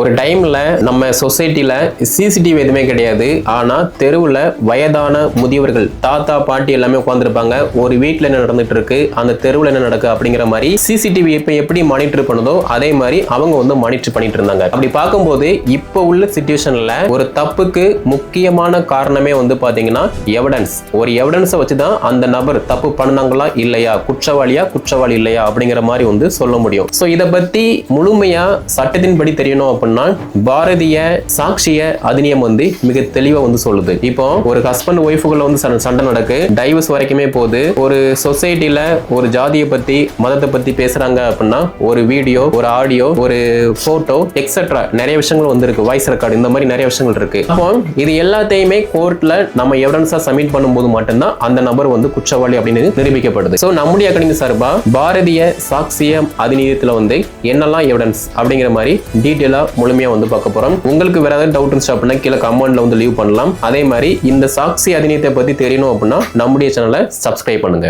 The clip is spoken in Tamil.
ஒரு டைமில் நம்ம சொசைட்டியில் சிசிடிவி எதுவுமே கிடையாது. ஆனால் தெருவில் வயதான முதியவர்கள் தாத்தா பாட்டி எல்லாமே உட்காந்துருப்பாங்க ஒரு வீட்டில் என்ன நடந்துட்டு இருக்கு அந்த தெருவில் என்ன நடக்கு அப்படிங்கிற மாதிரி சிசிடிவி இப்போ எப்படி மானிட்டர் பண்ணுதோ அதே மாதிரி அவங்க வந்து மானிட்டர் பண்ணிட்டு இருந்தாங்க. அப்படி பார்க்கும்போது இப்போ உள்ள சுச்சுவேஷனில் ஒரு தப்புக்கு முக்கியமான காரணமே வந்து பார்த்தீங்கன்னா எவிடன்ஸ் ஒரு எவிடன்ஸை வச்சு தான் அந்த நபர் தப்பு பண்ணாங்களா இல்லையா குற்றவாளியா குற்றவாளி இல்லையா அப்படிங்கிற மாதிரி வந்து சொல்ல முடியும். ஸோ இதை பற்றி முழுமையாக சட்டத்தின்படி தெரியணும் அப்படின்னா பாரதிய சாட்சிய அதிநியம் வந்து மிக தெளிவா வந்து சொல்லுது. இப்போ ஒரு ஹஸ்பண்ட் ஒய்ஃபுக்குள்ள வந்து சண்டை- சண்டை நடக்கு. டைவர்ஸ் வரைக்குமே போகுது. ஒரு சொசைட்டில ஒரு ஜாதியை பத்தி மதத்தை பத்தி பேசுறாங்க அப்படின்னா ஒரு வீடியோ ஒரு ஆடியோ ஒரு போட்டோ எக்ஸெட்ரா நிறைய விஷயங்கள் வந்து இருக்கு வாய்ஸ் ரெக்கார்டு இந்த மாதிரி நிறைய விஷயங்கள் இருக்கு. அப்போ இது எல்லாத்தையுமே கோர்ட்ல நம்ம எவிடன்ஸா சப்மிட் பண்ணும்போது மட்டும்தான் அந்த நபர் வந்து குற்றவாளி அப்படின்னு நிரூபிக்கப்படுது. ஸோ நம்முடைய அகாடமி சார்பா பாரதிய சாட்சியம் அதிநீதத்தில் வந்து என்னெல்லாம் எவிடன்ஸ் அப்படிங்கிற மாதிரி டீட்டெயிலாக முழுமையா வந்து பார்க்க போறோம். உங்களுக்கு வேற ஏதாவது டவுட் இருந்துச்சு அப்படின்னா கீழே கமெண்ட்ல வந்து லீவ் பண்ணலாம். அதே மாதிரி இந்த சாக்சி அதினியத்தை பத்தி தெரியணும் அப்படின்னா நம்முடைய சேனலை சப்ஸ்கிரைப் பண்ணுங்க.